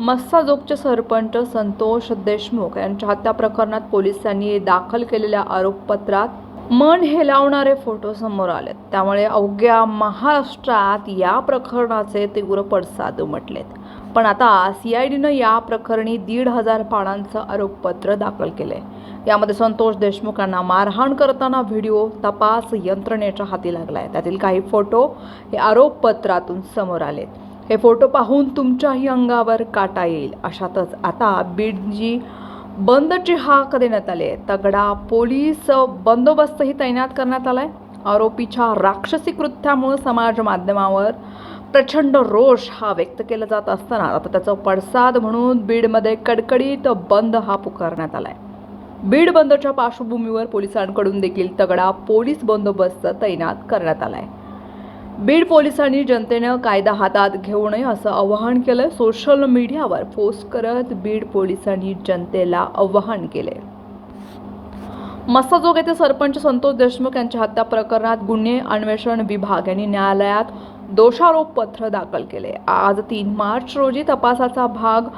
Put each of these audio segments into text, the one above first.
मस्साजोगचे सरपंच संतोष देशमुख यांच्या हत्या प्रकरणात पोलिसांनी दाखल केलेल्या आरोपपत्रात मन हेलावणारे फोटो समोर आलेत. त्यामुळे अवघ्या महाराष्ट्रात या प्रकरणाचे तीव्र पडसाद उमटलेत. पण आता सी आय डीनं या प्रकरणी दीड हजार पानांचं आरोपपत्र दाखल केले यामध्ये संतोष देशमुखांना मारहाण करताना व्हिडिओ तपास यंत्रणेच्या हाती लागला आहे त्यातील काही फोटो हे आरोपपत्रातून समोर आलेत. हे फोटो पाहून तुमच्याही अंगावर काटा येईल. अशातच आता बीडजी बंदची हाक देण्यात आली. आहे तगडा पोलीस बंदोबस्तही तैनात करण्यात आला आहे आरोपीच्या राक्षसी कृत्यामुळे समाज माध्यमावर प्रचंड रोष हा व्यक्त केला जात असताना आता त्याचा पडसाद म्हणून बीडमध्ये कडकडीत बंद हा पुकारण्यात आला आहे बीड बंदच्या पार्श्वभूमीवर पोलिसांकडून देखील तगडा पोलीस बंदोबस्त तैनात करण्यात आला आहे बीड पोलिसांनी जनतेनं कायदा हातात घेऊ नये असं आवाहन केलं. सोशल मीडियावर पोस्ट करत बीड पोलिसांनी जनतेला आवाहन केले. मस्ताजोग येथे सरपंच संतोष देशमुख यांच्या हत्या प्रकरणात गुन्हे अन्वेषण विभाग यांनी न्यायालयात दोषारोपपत्र दाखल केले. आज तीन मार्च रोजी तपासाचा भाग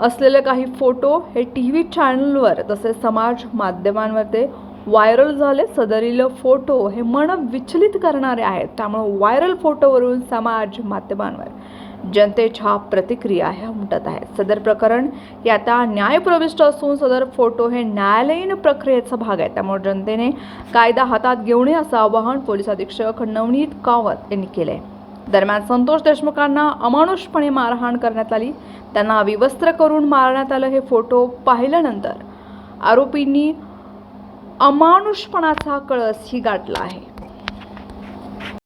असलेले काही फोटो हे टी व्ही चॅनलवर तसेच समाज माध्यमांमध्ये व्हायरल झाले सदरील फोटो हे मन विचलित करणारे आहेत. त्यामुळे व्हायरल फोटोवरून समाज माध्यमांवर जनतेच्या प्रतिक्रिया ह्या उमटत आहेत. सदर प्रकरण हे आता न्यायप्रविष्ट असून सदर फोटो हे न्यायालयीन प्रक्रियेचा भाग आहे. त्यामुळे जनतेने कायदा हातात घेऊ नये असं आवाहन पोलीस अधीक्षक नवनीत कावत यांनी केलंय. दरम्यान संतोष देशमुखांना अमानुषपणे मारहाण करण्यात आली. त्यांना विवस्त्र करून मारण्यात आलं हे फोटो पाहिल्यानंतर आरोपींनी अमानुषपणाचा कळस ही गाठला आहे.